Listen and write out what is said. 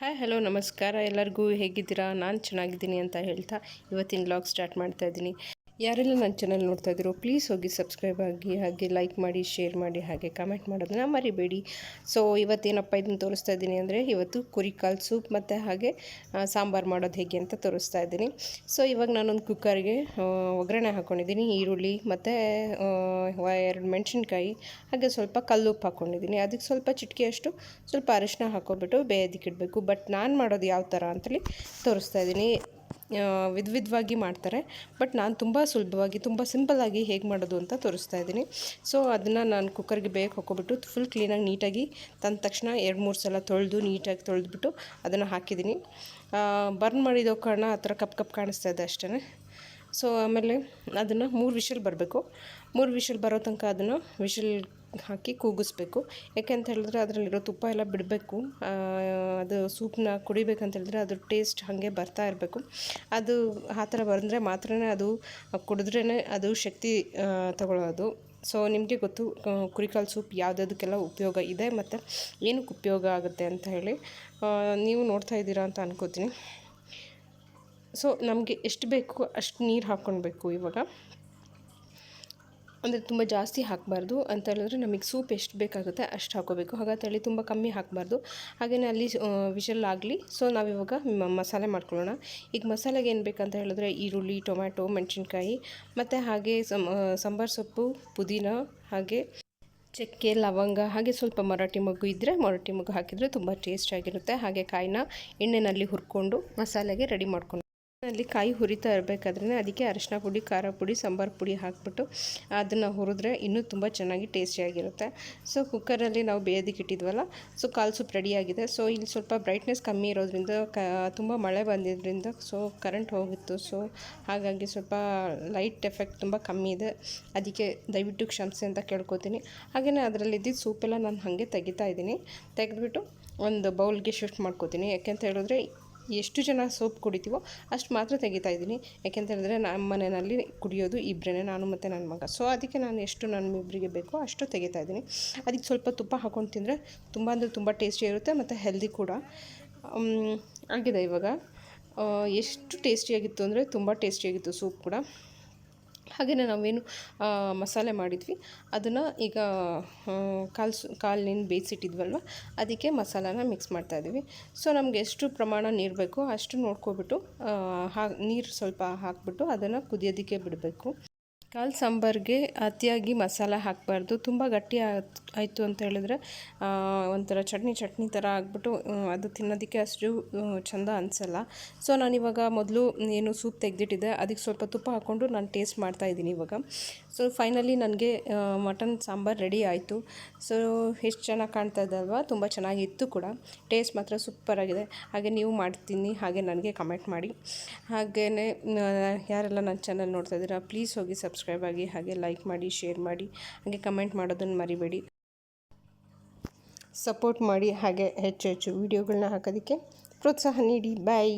Hi hello ನಮಸ್ಕಾರ. ಎಲ್ಲರಿಗೂ ಹೇಗಿದ್ದೀರಾ? ನಾನು ಚೆನ್ನಾಗಿದ್ದೀನಿ ಅಂತ ಹೇಳ್ತಾ ಇವತ್ತಿನ ಬ್ಲಾಗ್ ಸ್ಟಾರ್ಟ್ ಮಾಡ್ತಾ ಇದ್ದೀನಿ. ಯಾರೆಲ್ಲ ನನ್ನ ಚಾನಲ್ ನೋಡ್ತಾ ಇದ್ದೀರೋ ಪ್ಲೀಸ್ ಹೋಗಿ ಸಬ್ಸ್ಕ್ರೈಬ್ ಆಗಿ, ಹಾಗೆ ಲೈಕ್ ಮಾಡಿ ಶೇರ್ ಮಾಡಿ, ಹಾಗೆ ಕಮೆಂಟ್ ಮಾಡೋದನ್ನ ಮರಿಬೇಡಿ. ಸೊ ಇವತ್ತೇನಪ್ಪ ಇದನ್ನು ತೋರಿಸ್ತಾ ಇದ್ದೀನಿ ಅಂದರೆ, ಇವತ್ತು ಕುರಿಕಾಲ್ ಸೂಪ್ ಮತ್ತು ಹಾಗೆ ಸಾಂಬಾರು ಮಾಡೋದು ಹೇಗೆ ಅಂತ ತೋರಿಸ್ತಾ ಇದ್ದೀನಿ. ಸೊ ಇವಾಗ ನಾನೊಂದು ಕುಕ್ಕರ್ಗೆ ಒಗ್ಗರಣೆ ಹಾಕ್ಕೊಂಡಿದ್ದೀನಿ ಈರುಳ್ಳಿ ಮತ್ತು ಎರಡು ಮೆಣಸಿನ್ಕಾಯಿ, ಹಾಗೆ ಸ್ವಲ್ಪ ಕಲ್ಲುಪ್ಪು ಹಾಕ್ಕೊಂಡಿದ್ದೀನಿ ಅದಕ್ಕೆ ಸ್ವಲ್ಪ ಚಿಟಿಕೆಯಷ್ಟು ಸ್ವಲ್ಪ ಅರಿಶಿನ ಹಾಕ್ಕೊಬಿಟ್ಟು ಬೇಯೋದಕ್ಕೆ ಇಡಬೇಕು. ಬಟ್ ನಾನು ಮಾಡೋದು ಯಾವ ಥರ ಅಂತೇಳಿ ತೋರಿಸ್ತಾ ಇದ್ದೀನಿ. ವಿಧ ವಿಧವಾಗಿ ಮಾಡ್ತಾರೆ. ಬಟ್ ನಾನು ತುಂಬ ಸುಲಭವಾಗಿ, ತುಂಬ ಸಿಂಪಲ್ಲಾಗಿ ಹೇಗೆ ಮಾಡೋದು ಅಂತ ತೋರಿಸ್ತಾ ಇದ್ದೀನಿ. ಸೊ, ಅದನ್ನು ನಾನು ಕುಕ್ಕರ್ಗೆ ಬೇಗ ಹಾಕ್ಕೊಬಿಟ್ಟು ಫುಲ್ ಕ್ಲೀನಾಗಿ ನೀಟಾಗಿ ತಂದ ತಕ್ಷಣ ಎರಡು ಮೂರು ಸಲ ತೊಳೆದು ನೀಟಾಗಿ ತೊಳೆದ್ಬಿಟ್ಟು ಅದನ್ನು ಹಾಕಿದ್ದೀನಿ. ಬರ್ನ್ ಮಾಡಿದ ಕಾರಣ ಆ ಥರ ಕಪ್ ಕಪ್ ಕಾಣಿಸ್ತಾ ಇದೆ ಅಷ್ಟೇ ಸೊ ಆಮೇಲೆ ಅದನ್ನು ಮೂರು ವಿಷಲ್ ಬರಬೇಕು. ಮೂರು ವಿಷಲ್ ಬರೋ ತನಕ ಅದನ್ನು ವಿಷಲ್ ಹಾಕಿ ಕೂಗಿಸ್ಬೇಕು. ಯಾಕೆ ಅಂತ ಹೇಳಿದ್ರೆ ಅದರಲ್ಲಿರೋ ತುಪ್ಪ ಎಲ್ಲ ಬಿಡಬೇಕು. ಅದು ಸೂಪ್ನ ಕುಡಿಬೇಕಂತ ಹೇಳಿದ್ರೆ ಅದ್ರ ಟೇಸ್ಟ್ ಹಾಗೆ ಬರ್ತಾ ಇರಬೇಕು. ಅದು ಆ ಥರ ಬಂದರೆ ಮಾತ್ರ ಅದು ಕುಡಿದ್ರೇ ಅದು ಶಕ್ತಿ ತಗೊಳ್ಳೋದು. ಸೊ ನಿಮಗೆ ಗೊತ್ತು ಕುರಿಕಾಲು ಸೂಪ್ ಯಾವುದಕ್ಕೆಲ್ಲ ಉಪಯೋಗ ಇದೆ ಮತ್ತು ಏನಕ್ಕೆ ಉಪಯೋಗ ಆಗುತ್ತೆ ಅಂತ ಹೇಳಿ ನೀವು ನೋಡ್ತಾ ಇದ್ದೀರಾ ಅಂತ ಅನ್ಕೋತೀನಿ. ಸೊ ನಮಗೆ ಎಷ್ಟು ಬೇಕು ಅಷ್ಟು ನೀರು ಹಾಕ್ಕೊಳ್ಬೇಕು ಇವಾಗ. ಅಂದರೆ ತುಂಬ ಜಾಸ್ತಿ ಹಾಕಬಾರ್ದು ಅಂತ ಹೇಳಿದ್ರೆ ನಮಗೆ ಸೂಪ್ ಎಷ್ಟು ಬೇಕಾಗುತ್ತೆ ಅಷ್ಟು ಹಾಕೋಬೇಕು ಹಾಗಂತೇಳಿ ತುಂಬ ಕಮ್ಮಿ ಹಾಕಬಾರ್ದು. ಹಾಗೆಯೇ ಅಲ್ಲಿ ವಿಷಲ್ ಆಗಲಿ. ಸೊ ನಾವಿವಾಗ ಮಸಾಲೆ ಮಾಡ್ಕೊಳ್ಳೋಣ. ಈಗ ಮಸಾಲೆಗೆ ಏನು ಬೇಕಂತ ಹೇಳಿದ್ರೆ ಈರುಳ್ಳಿ, ಟೊಮ್ಯಾಟೊ, ಮೆಣಸಿನ್ಕಾಯಿ, ಮತ್ತು ಹಾಗೆ ಸಾಂಬಾರು ಸೊಪ್ಪು, ಪುದೀನ, ಹಾಗೆ ಚಕ್ಕೆ, ಲವಂಗ, ಹಾಗೆ ಸ್ವಲ್ಪ ಮರಾಠಿ ಮಗ್ಗು ಇದ್ದರೆ ಮರಾಠಿ ಮಗ್ಗು ಹಾಕಿದರೆ ತುಂಬ ಟೇಸ್ಟಾಗಿರುತ್ತೆ. ಹಾಗೆ ಕಾಯಿನ ಎಣ್ಣೆಯಲ್ಲಿ ಹುರ್ಕೊಂಡು ಮಸಾಲೆಗೆ ರೆಡಿ ಮಾಡ್ಕೊಂಡು ಅಲ್ಲಿ ಕಾಯಿ ಹುರಿತಾ ಇರಬೇಕಾದ್ರೆ ಅದಕ್ಕೆ ಅರಿಶಿನ ಪುಡಿ, ಖಾರ ಪುಡಿ, ಸಾಂಬಾರು ಪುಡಿ ಹಾಕ್ಬಿಟ್ಟು ಅದನ್ನು ಹುರಿದ್ರೆ ಇನ್ನೂ ತುಂಬ ಚೆನ್ನಾಗಿ ಟೇಸ್ಟಿಯಾಗಿರುತ್ತೆ ಸೊ ಕುಕ್ಕರಲ್ಲಿ ನಾವು ಬೇಯೋದಕ್ಕೆ ಇಟ್ಟಿದ್ವಲ್ಲ, ಸೊ ಕಾಲು ಸೂಪ್ ರೆಡಿಯಾಗಿದೆ ಸೊ ಇಲ್ಲಿ ಸ್ವಲ್ಪ ಬ್ರೈಟ್ನೆಸ್ ಕಮ್ಮಿ ಇರೋದ್ರಿಂದ ಕ, ತುಂಬ ಮಳೆ ಬಂದಿದ್ದರಿಂದ ಸೊ ಕರೆಂಟ್ ಹೋಗಿತ್ತು. ಸೊ ಹಾಗಾಗಿ ಸ್ವಲ್ಪ ಲೈಟ್ ಎಫೆಕ್ಟ್ ತುಂಬ ಕಮ್ಮಿ ಇದೆ. ಅದಕ್ಕೆ ದಯವಿಟ್ಟು ಕ್ಷಮಿಸಿ ಅಂತ ಕೇಳ್ಕೊತೀನಿ. ಹಾಗೆಯೇ ಅದರಲ್ಲಿದ್ದಿದ್ದು ಸೂಪೆಲ್ಲ ನಾನು ಹಾಗೆ ತೆಗಿತಾ ಇದ್ದೀನಿ. ತೆಗೆದ್ಬಿಟ್ಟು ಒಂದು ಬೌಲ್ಗೆ ಶಿಫ್ಟ್ ಮಾಡ್ಕೋತೀನಿ. ಯಾಕೆಂತ ಹೇಳಿದ್ರೆ ಎಷ್ಟು ಜನ ಸೋಪ್ ಕುಡಿತೀವೋ ಅಷ್ಟು ಮಾತ್ರ ತೆಗಿತಾ ಇದ್ದೀನಿ. ಯಾಕೆಂತ ಹೇಳಿದ್ರೆ ನಮ್ಮ ಮನೆಯಲ್ಲಿ ಕುಡಿಯೋದು ಇಬ್ಬರೇ ನಾನು ಮತ್ತು ನನ್ನ ಮಗ. ಸೊ ಅದಕ್ಕೆ ನಾನು ಎಷ್ಟು ನನ್ನ ಇಬ್ಬರಿಗೆ ಬೇಕೋ ಅಷ್ಟು ತೆಗಿತಾ ಇದ್ದೀನಿ. ಅದಕ್ಕೆ ಸ್ವಲ್ಪ ತುಪ್ಪ ಹಾಕೊಂಡು ತಿಂದರೆ ತುಂಬ ಅಂದರೆ ತುಂಬ ಟೇಸ್ಟಿ ಇರುತ್ತೆ ಮತ್ತು ಹೆಲ್ದಿ ಕೂಡ. ಆಗಿದೆ ಇವಾಗ. ಎಷ್ಟು ಟೇಸ್ಟಿಯಾಗಿತ್ತು ಅಂದರೆ ತುಂಬ ಟೇಸ್ಟಿಯಾಗಿತ್ತು ಸೂಪ್ ಕೂಡ. ಹಾಗೆಯೇ ನಾವೇನು ಮಸಾಲೆ ಮಾಡಿದ್ವಿ. ಅದನ್ನು ಈಗ ಕಾಲು ಕಾಲಿನ ಬೇಯಿಸಿಟ್ಟಿದ್ವಲ್ವ, ಅದಕ್ಕೆ ಮಸಾಲಾನ ಮಿಕ್ಸ್ ಮಾಡ್ತಾಯಿದ್ದೀವಿ ಸೊ ನಮಗೆ ಎಷ್ಟು ಪ್ರಮಾಣ ನೀರು ಬೇಕೋ ಅಷ್ಟು ನೋಡ್ಕೊಬಿಟ್ಟು ಹಾ ನೀರು ಸ್ವಲ್ಪ ಹಾಕಿಬಿಟ್ಟು ಅದನ್ನು ಕುದಿಯೋದಕ್ಕೆ ಬಿಡಬೇಕು. ಕಾಲು ಸಾಂಬಾರಿಗೆ ಅತಿಯಾಗಿ ಮಸಾಲ ಹಾಕಬಾರ್ದು. ತುಂಬ ಗಟ್ಟಿ ಆಯಿತು ಅಂತ ಹೇಳಿದ್ರೆ ಒಂಥರ ಚಟ್ನಿ ಚಟ್ನಿ ಥರ ಆಗಿಬಿಟ್ಟು ಅದು ತಿನ್ನೋದಕ್ಕೆ ಅಷ್ಟು ಚೆಂದ ಅನಿಸಲ್ಲ. ಸೊ, ನಾನಿವಾಗ ಮೊದಲು ಏನು ಸೂಪ್ ತೆಗೆದಿಟ್ಟಿದ್ದೆ, ಅದಕ್ಕೆ ಸ್ವಲ್ಪ ತುಪ್ಪ ಹಾಕ್ಕೊಂಡು ನಾನು ಟೇಸ್ಟ್ ಮಾಡ್ತಾ ಇದ್ದೀನಿ ಇವಾಗ. ಸೊ, ಫೈನಲಿ ನನಗೆ ಮಟನ್ ಸಾಂಬಾರು ರೆಡಿ ಆಯಿತು. ಸೊ, ಎಷ್ಟು ಚೆನ್ನಾಗಿ ಕಾಣ್ತಾ ಇದೆ ಅಲ್ವಾ? ತುಂಬ ಚೆನ್ನಾಗಿತ್ತು ಕೂಡ. ಟೇಸ್ಟ್ ಮಾತ್ರ ಸೂಪರಾಗಿದೆ ಹಾಗೆ ನೀವು ಮಾಡ್ತೀನಿ, ಹಾಗೆ ನನಗೆ ಕಮೆಂಟ್ ಮಾಡಿ. ಹಾಗೇ ಯಾರೆಲ್ಲ ನನ್ನ ಚಾನಲ್ ನೋಡ್ತಾ ಇದ್ದೀರಾ, ಪ್ಲೀಸ್ ಹೋಗಿ ಸಬ್ಸ್ಕ್ರೈಬ್ ಆಗಿ ಹಾಗೆ ಲೈಕ್ ಮಾಡಿ ಶೇರ್ ಮಾಡಿ, ಹಾಗೆ ಕಮೆಂಟ್ ಮಾಡೋದನ್ನು ಮರಿಬೇಡಿ. ಸಪೋರ್ಟ್ ಮಾಡಿ ಹಾಗೆ ಹೆಚ್ಚು ಹೆಚ್ಚು ವೀಡಿಯೋಗಳನ್ನ ಹಾಕೋದಕ್ಕೆ ಪ್ರೋತ್ಸಾಹ ನೀಡಿ. ಬಾಯ್